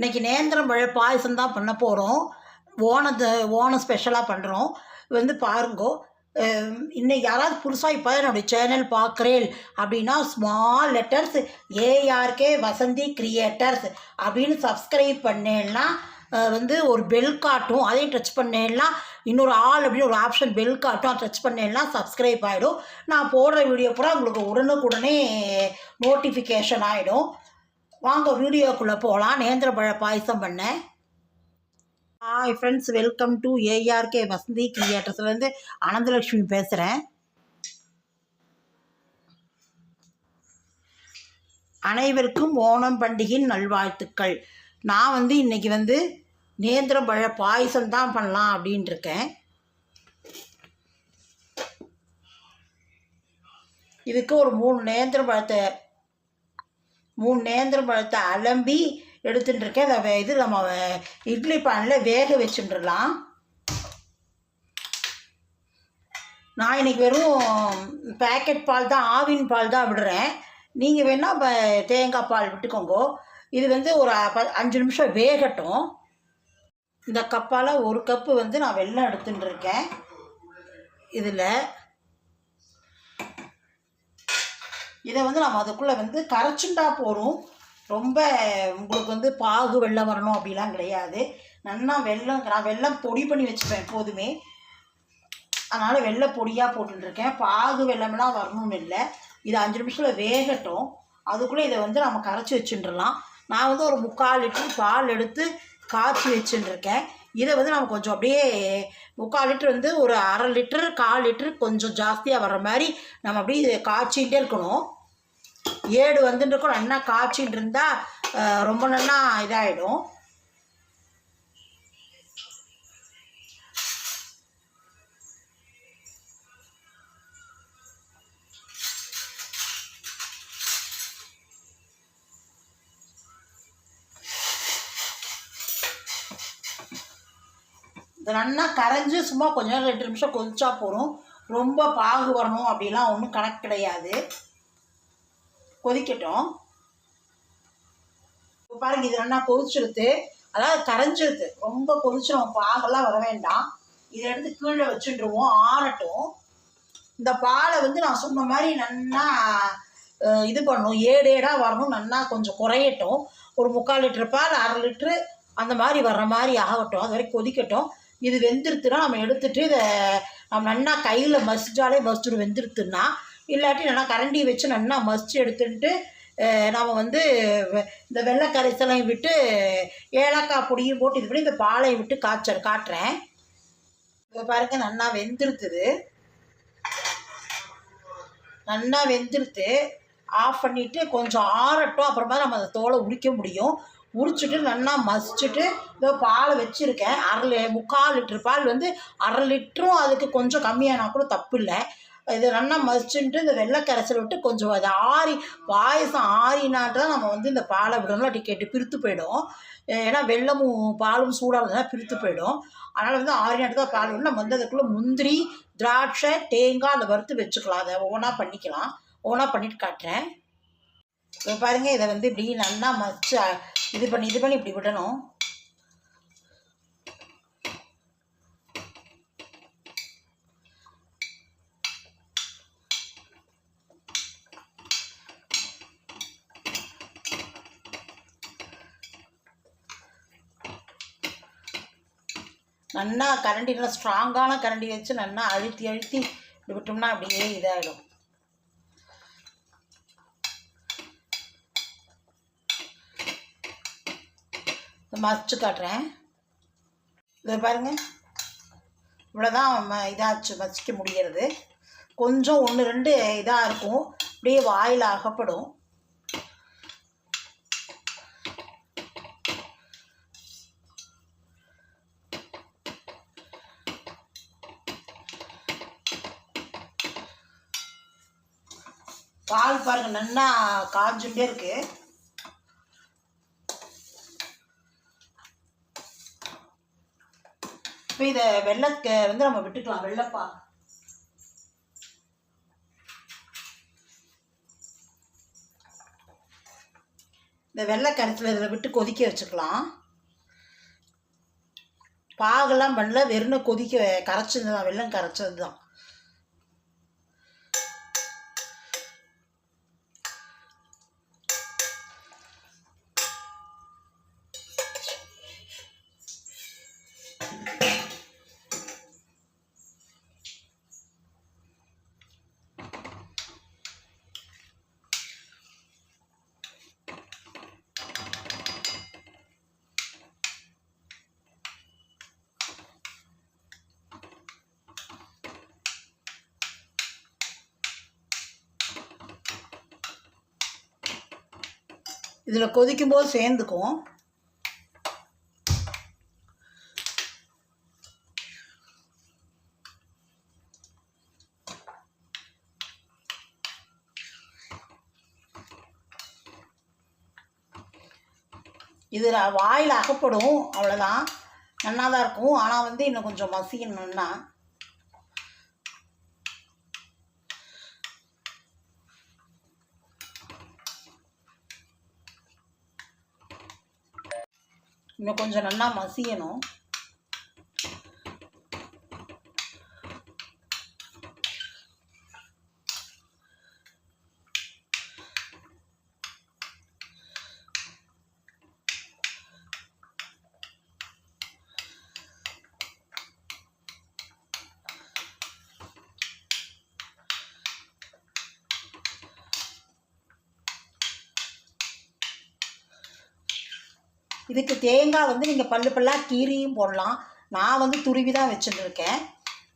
இன்றைக்கி நேந்திரம் பழ பாயசம் தான் பண்ண போகிறோம் ஓணத்தை ஓணம் ஸ்பெஷலாக பண்ணுறோம் வந்து பாருங்கோ இன்னைக்கு யாராவது புதுசாக இப்போ என்னுடைய சேனல் பார்க்குறேன் அப்படின்னா small letters ARK Vasanthi creators அப்படின்னு சப்ஸ்கிரைப் பண்ணேன்னா வந்து ஒரு பெல் காட்டும். அதையும் டச் பண்ணேன்னா இன்னொரு ஆள் அப்படின்னு ஒரு ஆப்ஷன் பெல் காட்டும். அதை டச் பண்ணேன்னா சப்ஸ்கிரைப் ஆகிடும் நான் போடுற வீடியோ பூரா உங்களுக்கு உடனுக்குடனே நோட்டிஃபிகேஷன் ஆகிடும் வாங்க வீடியோக்குள்ளே போகலாம் நேந்திர பழ பாயசம் பண்ணேன் hi friends welcome to ARK Vasanthi கிரியேட்டர்ஸ்லேருந்து Ananthalakshmi பேசுகிறேன் அனைவருக்கும் ஓணம் பண்டிகையின் நல்வாழ்த்துக்கள். நான் வந்து இன்றைக்கி வந்து நேந்திரம் பழ பாயசம் தான் பண்ணலாம் அப்படின்ட்டு இருக்கேன் இதுக்கு ஒரு மூணு நேந்திரம் பழத்தை மூணு நேந்திரம் பழத்தை அலம்பி எடுத்துட்டுருக்கேன். அதை வே- இது நம்ம இட்லி பானில் வேக வச்சுட்டுலாம் நான் இன்னைக்கு வெறும் பேக்கெட் பால் தான் ஆவின் பால் தான் விடுறேன். நீங்கள் வேணால் இப்போ தேங்காய் பால் விட்டுக்கோங்க. இது வந்து ஒரு ப- அஞ்சு நிமிஷம் வேகட்டும். இந்த கப்பால் ஒரு கப்பு வந்து நான் வெள்ளம் எடுத்துட்டுருக்கேன். இதில் இதை வந்து நம்ம அதுக்குள்ளே வந்து கரைச்சுண்டா போகிறோம் ரொம்ப உங்களுக்கு வந்து பாகு வெள்ளம் வரணும் அப்படிலாம் கிடையாது. நல்லா வெல்லம் நான் வெல்லம் பொடி பண்ணி வச்சுப்பேன் எப்போதுமே. அதனால் வெள்ளை பொடியாக போட்டுருக்கேன் பாகு வெள்ளம்லாம் வரணும்னு இல்லை. இது அஞ்சு நிமிஷத்தில் வேகட்டும். அதுக்குள்ளே இதை வந்து நம்ம கரைச்சி வச்சுட்டுலாம் நான் வந்து ஒரு முக்கால் லிட்டர் பால் எடுத்து காய்ச்சி வச்சுட்டுருக்கேன். இதை வந்து நம்ம கொஞ்சம் அப்படியே முக்கால் லிட்டர் வந்து ஒரு அரை லிட்டர் கால் லிட்டர் கொஞ்சம் ஜாஸ்தியாக வர்ற மாதிரி நம்ம அப்படியே இதை காய்ச்சிகிட்டே இருக்கணும். ஏடு வந்துட்டு இருக்கணும். நல்லா காய்ச்சின்னு இருந்தால் ரொம்ப நல்லா இதாகிடும் இது நல்லா கரைஞ்சி சும்மா கொஞ்ச நேரம் ரெண்டு நிமிஷம் கொதிச்சா போதும். ரொம்ப பாகு வரணும் அப்படிலாம் ஒன்றும் கணக்கு கிடையாது. கொதிக்கட்டும். பாருங்க இது நல்லா கொதிச்சிருது. அதாவது கரைஞ்சிருது. ரொம்ப கொதிச்சிடும் பாகெல்லாம் வர வேண்டாம். இதை எடுத்து கீழே வச்சுட்டுருவோம். ஆறட்டும். இந்த பாலை வந்து நான் சொன்ன மாதிரி நல்லா இது பண்ணணும். ஏடு ஏடாக வரணும். நல்லா கொஞ்சம் குறையட்டும். ஒரு முக்கால் லிட்டர் பால் அரை லிட்ரு அந்த மாதிரி வர்ற மாதிரி ஆகட்டும். அது வரைக்கும் கொதிக்கட்டும். இது வெந்துருத்துனா நம்ம எடுத்துட்டு இதை நம்ம நல்லா கையில் மசிச்சாலே மசிச்சுடு வெந்துருத்துன்னா இல்லாட்டி நல்லா கரண்டி வச்சு நல்லா மசிச்சு எடுத்துட்டு நாம் வந்து வெ- இந்த வெள்ளை கரைசலையும் விட்டு ஏலக்காய் பொடியும் போட்டு இது பண்ணி இந்த பாலையும் விட்டு காய்ச்ச காட்டுறேன். இப்போ பாருங்க நல்லா வெந்துருத்துது. நல்லா வெந்துருத்து. ஆஃப் பண்ணிவிட்டு கொஞ்சம் ஆறட்டும் அப்புறமா நம்ம அந்த தோலை உரிக்க முடியும். உரிச்சிட்டு நல்லா மசிச்சுட்டு இதோ பால் வச்சுருக்கேன். அரை முக்கால் லிட்டர் பால் வந்து அரை லிட்டரும் அதுக்கு கொஞ்சம் கம்மியானா கூட தப்பு இல்லை இது நல்லா மசிச்சுட்டு இந்த வெள்ளை கரைசல் விட்டு கொஞ்சம் அது ஆறி பாயசம் ஆறினாட்டு தான் நம்ம வந்து இந்த பாலை விடணும் அப்படி கேட்டு பிரித்து போயிடும். ஏன்னா வெள்ளமும் பாலும் சூடாக இருந்ததுன்னா பிரித்து போயிடும். அதனால் வந்து ஆறினாட்டு தான் பால் விடணும். நம்ம வந்து அதுக்குள்ளே முந்திரி திராட்சை தேங்காய் அதை வறுத்து வச்சுக்கலாம். அதை ஒவ்வொன்றா பண்ணிக்கலாம். ஒவ்வொன்றா பண்ணிட்டு காட்டுறேன். இப்போ பாருங்கள் இதை வந்து இப்படி நல்லா மச்சு இது பண்ணி இது பண்ணி இப்படி விடணும். நல்லா கரண்டி நல்லா ஸ்ட்ராங்கான கரண்டி வச்சு நல்லா அழுத்தி அழுத்தி இப்படி விட்டோம்னா அப்படியே இதாகிடும் மறைச்சு காட்டுறேன். இதை பாருங்க. இவ்வளோதான் ம- இதாச்சு மசிக்க முடிகிறது. கொஞ்சம் ஒன்று ரெண்டு இதாக இருக்கும். அப்படியே வாயில் அகப்படும். பால் பாருங்க நல்லா காஞ்சுட்டே இருக்குது இப்போ இதை வெள்ளத்தை வந்து நம்ம விட்டுக்கலாம் வெள்ளப்பா. இந்த வெள்ளை கரைச்சல் இதில் விட்டு கொதிக்க வச்சுக்கலாம். பாகெல்லாம் பண்ணல வெறும் கொதிக்க கரைச்சது தான் வெள்ளம் கரைச்சது தான் இதில் கொதிக்கும் போது சேர்ந்துக்கும். இது வாயில் அகப்படும். அவ்வளோதான் நல்லா தான் இருக்கும். ஆனால் வந்து இன்னும் கொஞ்சம் மசியணும்னா இன்னும் கொஞ்சம் நல்லா மசியணும். இதுக்கு தேங்காய் வந்து நீங்கள் பல்லு பல்லாக கீரியும் போடலாம். நான் வந்து துருவி தான் வச்சுருக்கேன்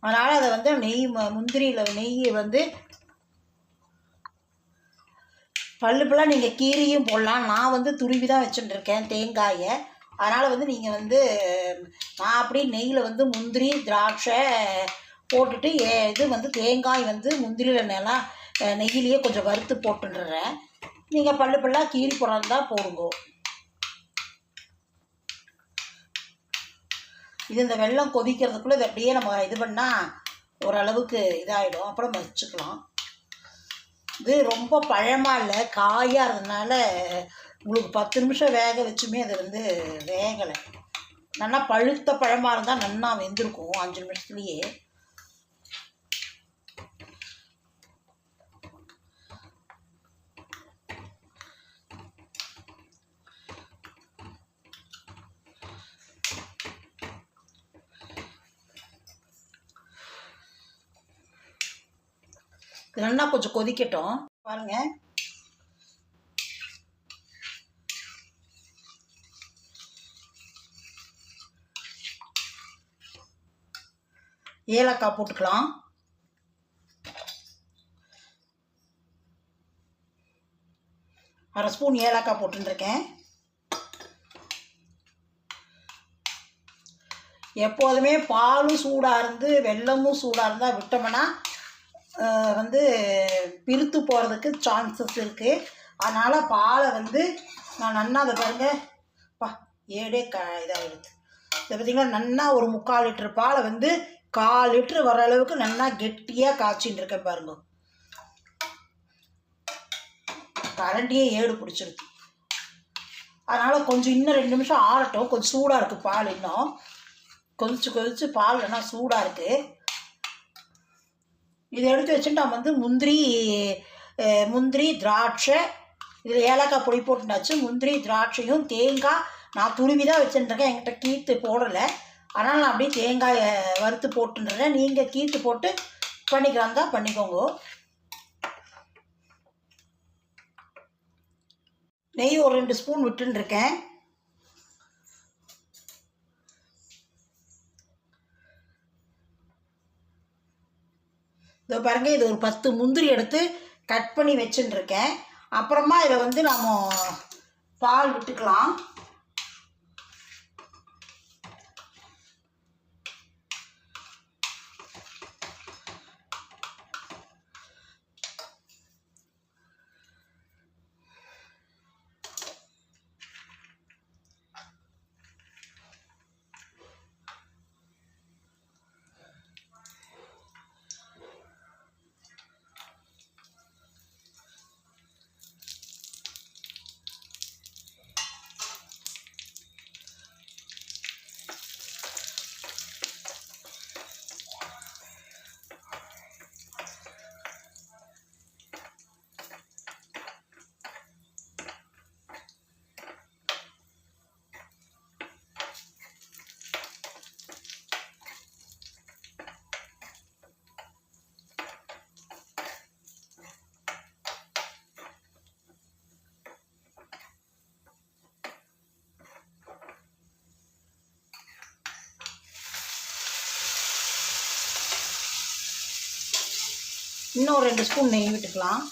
அதனால் அதை வந்து நெய் ம- முந்திரியில் நெய் வந்து பல்லு பல்லாக நீங்கள் கீரியும் போடலாம். நான் வந்து துருவி தான் வச்சுட்டுருக்கேன் தேங்காயை. அதனால் வந்து நீங்கள் வந்து நான் அப்படியே நெய்யில் வந்து முந்திரி திராட்சை போட்டுட்டு ஏ- இது வந்து தேங்காய் வந்து முந்திரியில் நல்லா நெய்யிலேயே கொஞ்சம் வறுத்து போட்டுடுறேன் நீங்கள் பல்லு பல்லாக கீரி போடுறதா போடுங்க. இது இந்த வெள்ளம் கொதிக்கிறதுக்குள்ளே இதை அப்படியே நம்ம இது பண்ணால் ஓரளவுக்கு இதாகிடும் அப்புறம் வச்சுக்கலாம். இது ரொம்ப பழமாக இல்லை காயாக இருந்ததுனால உங்களுக்கு பத்து நிமிஷம் வேக வச்சுமே அது வந்து வேகலை. நல்லா பழுத்த பழமாக இருந்தால் நல்லா வெந்திருக்கும் அஞ்சு நிமிஷத்துலேயே. இது நல்லா கொஞ்சம் கொதிக்கட்டும். பாருங்க. ஏலக்காய் போட்டுக்கலாம். அரை ஸ்பூன் ஏலக்காய் போட்டுருக்கேன் எப்போதுமே பாலும் சூடாக இருந்து வெல்லமும் சூடாக இருந்தால் விட்டோம்னா வந்து பிரித்து போகிறதுக்கு சான்சஸ் இருக்குது அதனால் பாலை வந்து நான் நன்னா அதை பாருங்க. பா ஏடே க இதாகிடுது இதை பார்த்திங்கன்னா நன்னா ஒரு முக்கால் லிட்டர் பாலை வந்து கால் லிட்ரு வர அளவுக்கு நன்னா கெட்டியாக காய்ச்சின்னு இருக்கேன் பாருங்க. கரண்டியே ஏடு பிடிச்சிருக்கு அதனால் கொஞ்சம் இன்னும் ரெண்டு நிமிஷம் ஆறட்டும். கொஞ்சம் சூடாக இருக்குது பால் இன்னும். கொதிச்சு கொதிச்சு பால் நல்லா சூடாக இருக்குது இதை எடுத்து வச்சுட்டு நான் வந்து முந்திரி முந்திரி திராட்சை இதில் ஏலக்காய் பொடி போட்டுனாச்சு முந்திரி திராட்சையும் தேங்காய் நான் துருவி தான் வச்சுட்டுருக்கேன் என்கிட்ட கீத்து போடலை. அதனால் நான் அப்படியே தேங்காயை வறுத்து போட்டுன்றேன் நீங்கள் கீத்து போட்டு பண்ணிக்கலாம் தான் பண்ணிக்கோங்க. நெய் ஒரு ரெண்டு ஸ்பூன் விட்டுருக்கேன் இதோ பாருங்கள் இது ஒரு பத்து முந்திரி எடுத்து கட் பண்ணி வச்சுட்டுருக்கேன். அப்புறமா இதை வந்து நாம் பால் விட்டுக்கலாம். இன்னும் ஒரு ரெண்டு ஸ்பூன் நெய் விட்டுக்கலாம்.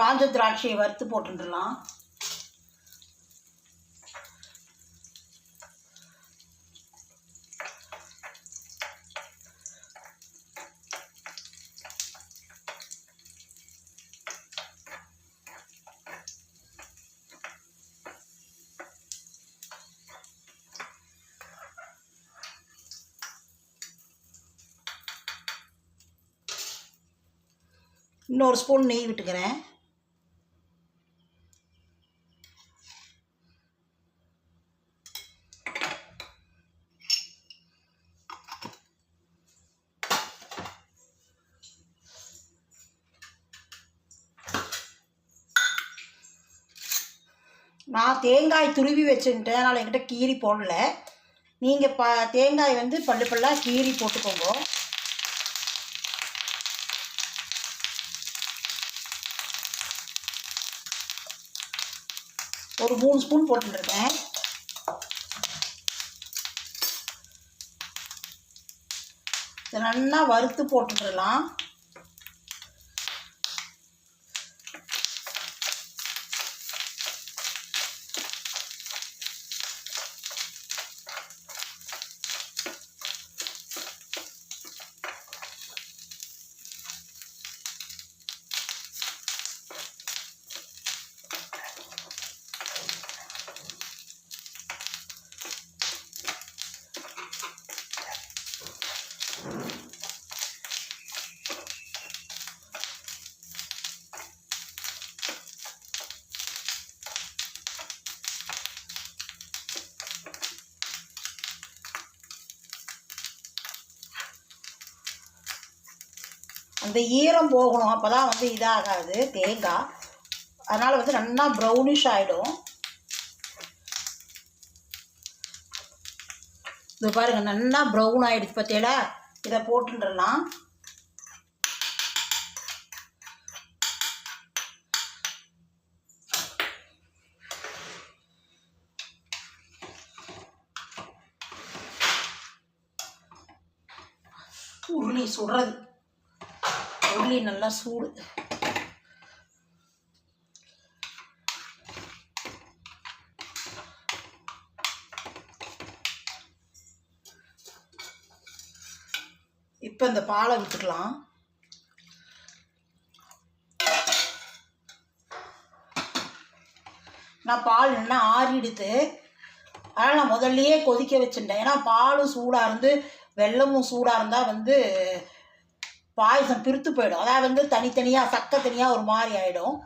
காஞ்ச திராட்சையை வறுத்து போட்டுடலாம். இன்னொரு ஸ்பூன் நெய் விட்டுக்கிறேன். நான் தேங்காய் துருவி வச்சுட்டேன். அதனால் என்கிட்ட கீரி போடல. நீங்கள் ப தேங்காய் வந்து பல்லு பல்லாக கீரி போட்டுக்கோங்க. ஒரு மூணு ஸ்பூன் போட்டுருக்கேன். இதை நல்லா வறுத்து போட்டுடலாம். அந்த ஈரம் போகணும் அப்போ தான் வந்து இதாகாது தேங்காய். அதனால் வந்து நல்லா ப்ரௌனிஷ் ஆகிடும் இது பாருங்க நல்லா ப்ரௌன் ஆகிடுச்சு பார்த்தீங்களா இதை போட்டுடலாம் உருளி சுடுறது. இட்லி நல்லா சூடு. இப்போ இந்த பாலை விட்டுக்கலாம். நான் பால் என்ன ஆறிடுது அதனால் நான் முதல்லையே கொதிக்க வச்சுட்டேன் ஏன்னா பாலும் சூடாக இருந்து வெள்ளமும் சூடாக இருந்தால் வந்து பாயசம் பிரித்து போயிடும். அதாவது வந்து தனித்தனியாக சக்கை தனியாக ஒரு மாதிரி ஆகிடும்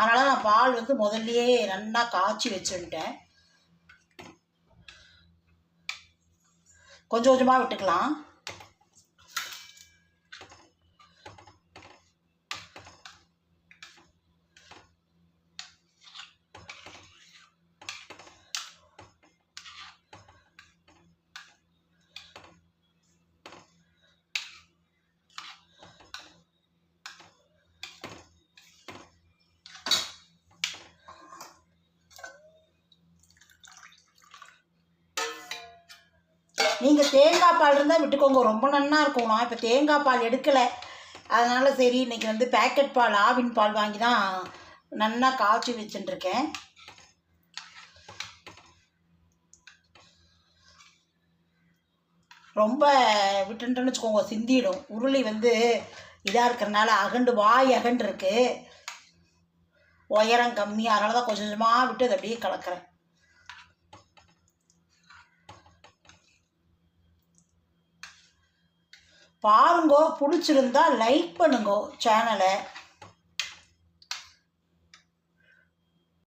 அதனால் நான் பால் வந்து முதல்லையே நல்லா காய்ச்சி வச்சுட்டேன் கொஞ்சம் கொஞ்சமாக விட்டுக்கலாம். நீங்கள் தேங்காய் பால் இருந்தால் விட்டுக்கோங்க. ரொம்ப நன்னா இருக்கும். நான் இப்போ தேங்காய் பால் எடுக்கலை. அதனால் சரி இன்றைக்கி வந்து பேக்கெட் பால் ஆவின் பால் வாங்கி தான் நன்னா காய்ச்சி வச்சுட்டுருக்கேன். ரொம்ப விட்டுட்டேன்னு வச்சுக்கோங்க. சிந்திடும். உருளி வந்து இதாக இருக்கிறனால அகண்டு வாய் அகண்டு இருக்குது உயரம் கம்மி. அதனால தான் கொஞ்சம் கொஞ்சமாக விட்டு அதை அப்படியே கலக்கிறேன். பாருங்கோ பிடிச்சிருந்தா லைக் பண்ணுங்கோ சேனலை